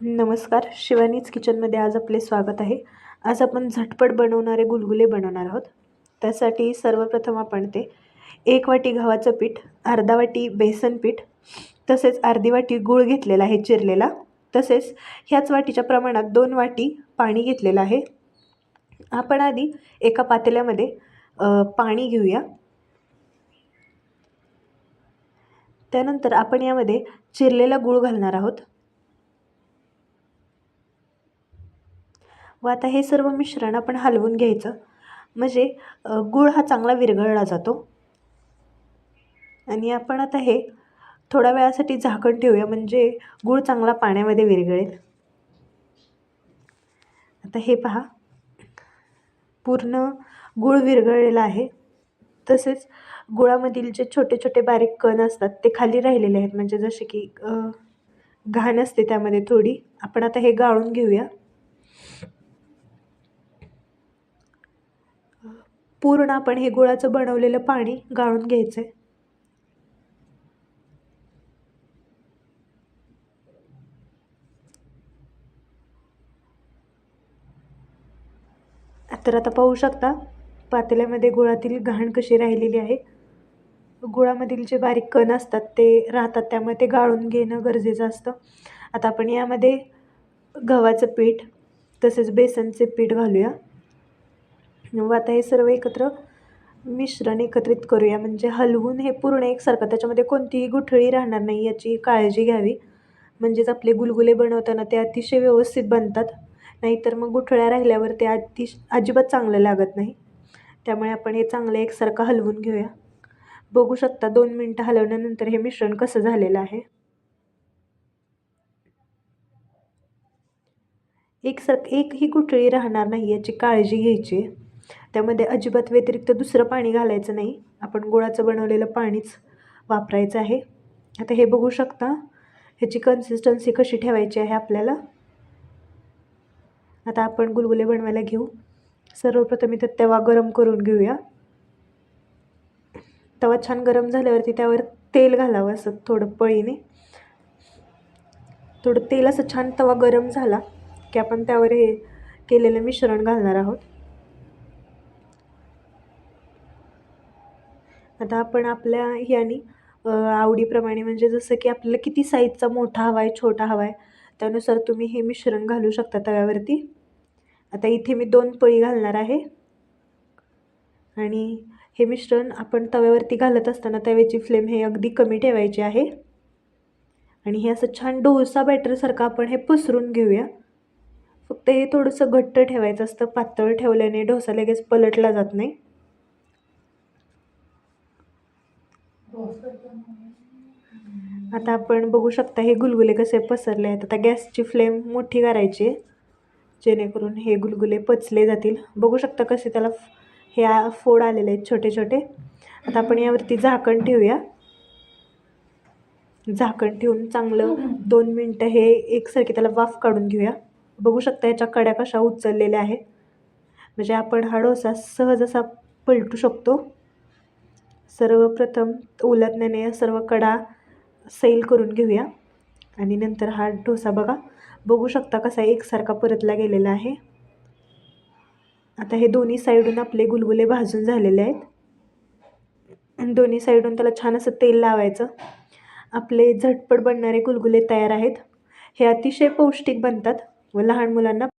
नमस्कार शिवानीज किचनमध्ये आज आपले स्वागत आहे. आज आपण झटपट बनवणारे गुलगुले बनवणार आहोत. त्यासाठी सर्वप्रथम आपण ते एक वाटी गव्हाचं पीठ अर्धा वाटी बेसन पीठ तसेच अर्धी वाटी गूळ घेतलेला आहे चिरलेला. तसेच ह्याच वाटीच्या प्रमाणात दोन वाटी पाणी घेतलेलं आहे. आपण आधी एका पातेल्यामध्ये पाणी घेऊया. त्यानंतर आपण यामध्ये चिरलेला गूळ घालणार आहोत. व आता हे सर्व मिश्रण आपण हलवून घ्यायचं. म्हणजे गूळ हा चांगला विरघळला जातो. आणि आपण आता हे थोड्या वेळासाठी झाकण ठेवूया. म्हणजे गूळ चांगला पाण्यामध्ये विरघळेल. आता हे पहा. पूर्ण गूळ विरघळलेला आहे. तसेच गुळामधील जे छोटे छोटे बारीक कण असतात ते खाली राहिलेले आहेत. म्हणजे जसे की घाण असते त्यामध्ये थोडी. आपण आता हे गाळून घेऊया. पूर्ण आपण हे गुळाचं बनवलेलं पाणी गाळून घ्यायचं आहे तर आता पाहू शकता पातेल्यामध्ये गुळातील घाण कशी राहिलेली आहे. गुळामधील जे बारीक कण असतात ते राहतात त्यामुळे ते गाळून घेणं गरजेचं असतं. आता आपण यामध्ये गव्हाचं पीठ तसेच बेसनचे पीठ घालूया. व आता हे सर्व एकत्र मिश्रण एकत्रित करूया. म्हणजे हलवून हे पूर्ण एकसारखं. त्याच्यामध्ये कोणतीही गुठळी राहणार नाही याची काळजी घ्यावी. म्हणजेच आपले गुलगुले बनवताना ते अतिशय व्यवस्थित बनतात. नाहीतर मग गुठळ्या राहिल्यावर ते अतिश अजिबात चांगलं लागत नाही. त्यामुळे आपण हे चांगलं एकसारखं हलवून घेऊया. बघू शकता दोन मिनटं हलवल्यानंतर हे मिश्रण कसं झालेलं आहे. एकसारखं एकही गुठळी राहणार नाही याची काळजी घ्यायची आहे. त्यामध्ये अजिबात व्यतिरिक्त दुसरं पाणी घालायचं नाही. आपण गुळाचं बनवलेलं पाणीच वापरायचं आहे. आता हे बघू शकता ह्याची कन्सिस्टन्सी कशी ठेवायची आहे आपल्याला? आता आपण गुलगुले बनवायला घेऊ. सर्वप्रथम इथं तवा गरम करून घेऊया. तवा छान गरम झाल्यावरती त्यावर तेल घालावं असं थोडं पळीने. थोडं तेल असं छान तवा गरम झाला की आपण त्यावर हे केलेलं मिश्रण घालणार आहोत. आता आपण आपल्या ह्यानी आवडीप्रमाणे म्हणजे जसं की आपल्याला किती साईजचा मोठा हवा आहे छोटा हवा आहे त्यानुसार तुम्ही हे मिश्रण घालू शकता तव्यावरती. आता इथे मी दोन पळी घालणार आहे. आणि हे मिश्रण आपण तव्यावरती घालत असताना तव्याची फ्लेम हे अगदी कमी ठेवायची आहे. आणि हे असं छान डोसा बॅटरसारखं आपण हे पसरून घेऊया. फक्त हे थोडंसं घट्ट ठेवायचं असतं पातळ ठेवल्याने डोसा लगेच पलटला जात नाही. आता आपण बघू शकता हे गुलगुले कसे पसरले आहेत. आता गॅसची फ्लेम मोठी करायची आहे. जेणेकरून हे गुलगुले पचले जातील. बघू शकता कसे त्याला हे फोड आलेले आहेत छोटे छोटे. आता आपण यावरती झाकण ठेवूया. झाकण ठेवून चांगलं दोन मिनटं हे एकसारखे त्याला वाफ काढून घेऊया. बघू शकता याच्या कड्या कशा उचललेल्या आहेत. म्हणजे आपण हा डोसा सहज असा पलटू शकतो. सर्वप्रथम उलटण्याने या सर्व कडा सैल करून घेऊया. आणि नंतर हा डोसा बघा. बघू शकता कसा एकसारखा परतला गेलेला आहे. आता हे दोन्ही साईडून आपले गुलगुले भाजून झालेले आहेत. दोन्ही साईडून त्याला छान असं तेल लावायचं. आपले झटपट बनणारे गुलगुले तयार आहेत. हे अतिशय पौष्टिक बनतात व लहान मुलांना